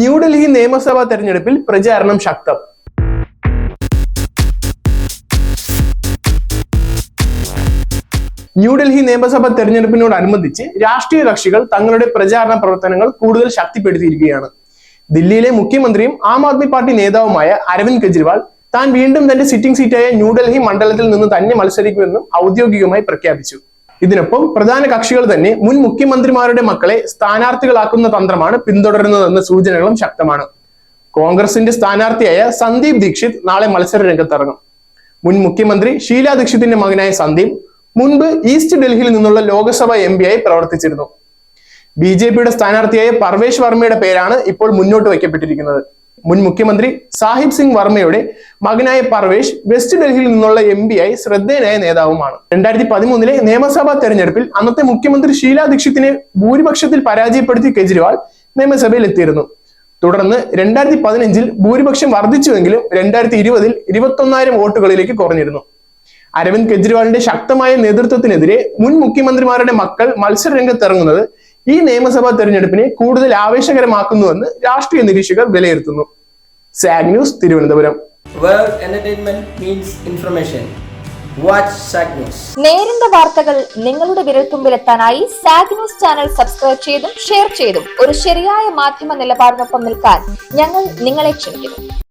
ന്യൂഡൽഹി നിയമസഭാ തെരഞ്ഞെടുപ്പിൽ പ്രചാരണം ശക്തം. ന്യൂഡൽഹി നിയമസഭാ തെരഞ്ഞെടുപ്പിനോടനുബന്ധിച്ച് രാഷ്ട്രീയ കക്ഷികൾ തങ്ങളുടെ പ്രചാരണ പ്രവർത്തനങ്ങൾ കൂടുതൽ ശക്തിപ്പെടുത്തിയിരിക്കുകയാണ്. ദില്ലിയിലെ മുഖ്യമന്ത്രിയും ആം ആദ്മി പാർട്ടി നേതാവുമായ അരവിന്ദ് കെജ്രിവാൾ താൻ വീണ്ടും തന്റെ സിറ്റിംഗ് സീറ്റായ ന്യൂഡൽഹി മണ്ഡലത്തിൽ നിന്ന് തന്നെ മത്സരിക്കുമെന്നും ഔദ്യോഗികമായി പ്രഖ്യാപിച്ചു. ഇതിനൊപ്പം പ്രധാന കക്ഷികൾ തന്നെ മുൻ മുഖ്യമന്ത്രിമാരുടെ മക്കളെ സ്ഥാനാർത്ഥികളാക്കുന്ന തന്ത്രമാണ് പിന്തുടരുന്നതെന്ന സൂചനകളും ശക്തമാണ്. കോൺഗ്രസിന്റെ സ്ഥാനാർത്ഥിയായ സന്ദീപ് ദീക്ഷിത് നാളെ മത്സര രംഗത്തിറങ്ങും മുൻ മുഖ്യമന്ത്രി ഷീല ദീക്ഷിത്തിന്റെ മകനായ സന്ദീപ് മുൻപ് ഈസ്റ്റ് ഡൽഹിയിൽ നിന്നുള്ള ലോക്സഭ എം ആയി പ്രവർത്തിച്ചിരുന്നു. ബി ജെ പിയുടെ സ്ഥാനാർത്ഥിയായ പർവേഷ് വർമ്മയുടെ പേരാണ് ഇപ്പോൾ മുന്നോട്ട് വയ്ക്കപ്പെട്ടിരിക്കുന്നത്. മുൻ മുഖ്യമന്ത്രി സാഹിബ് സിംഗ് വർമ്മയുടെ മകനായ പർവേഷ് വെസ്റ്റ് ഡൽഹിയിൽ നിന്നുള്ള എം ആയി ശ്രദ്ധേയനായ നേതാവുമാണ്. രണ്ടായിരത്തി പതിമൂന്നിലെ നിയമസഭാ തെരഞ്ഞെടുപ്പിൽ അന്നത്തെ മുഖ്യമന്ത്രി ഷീല ദീക്ഷിത്തിനെ ഭൂരിപക്ഷത്തിൽ പരാജയപ്പെടുത്തി കെജ്രിവാൾ നിയമസഭയിൽ എത്തിയിരുന്നു. തുടർന്ന് രണ്ടായിരത്തി പതിനഞ്ചിൽ ഭൂരിപക്ഷം വർദ്ധിച്ചുവെങ്കിലും രണ്ടായിരത്തി ഇരുപതിൽ ഇരുപത്തൊന്നായിരം വോട്ടുകളിലേക്ക് കുറഞ്ഞിരുന്നു. അരവിന്ദ് കെജ്രിവാളിന്റെ ശക്തമായ നേതൃത്വത്തിനെതിരെ മുൻ മുഖ്യമന്ത്രിമാരുടെ മക്കൾ മത്സര രംഗത്തിറങ്ങുന്നത് ഈ നിയമസഭാ തെരഞ്ഞെടുപ്പിനെ കൂടുതൽ ആവേശകരമാക്കുന്നുവെന്ന് രാഷ്ട്രീയ നിരീക്ഷകർ വിലയിരുത്തുന്നു. സാഗ് ന്യൂസ് തിരുവനന്തപുരം. നേരിന്റെ വാർത്തകൾ നിങ്ങളുടെ വിരൽത്തുമ്പിലെത്താനായി സാഗ് ന്യൂസ് ചാനൽ സബ്സ്ക്രൈബ് ചെയ്തും ഷെയർ ചെയ്തും ഒരു ശരിയായ മാധ്യമ നിലപാടിനൊപ്പം നിൽക്കാൻ ഞങ്ങൾ നിങ്ങളെ ക്ഷണിക്കുന്നു.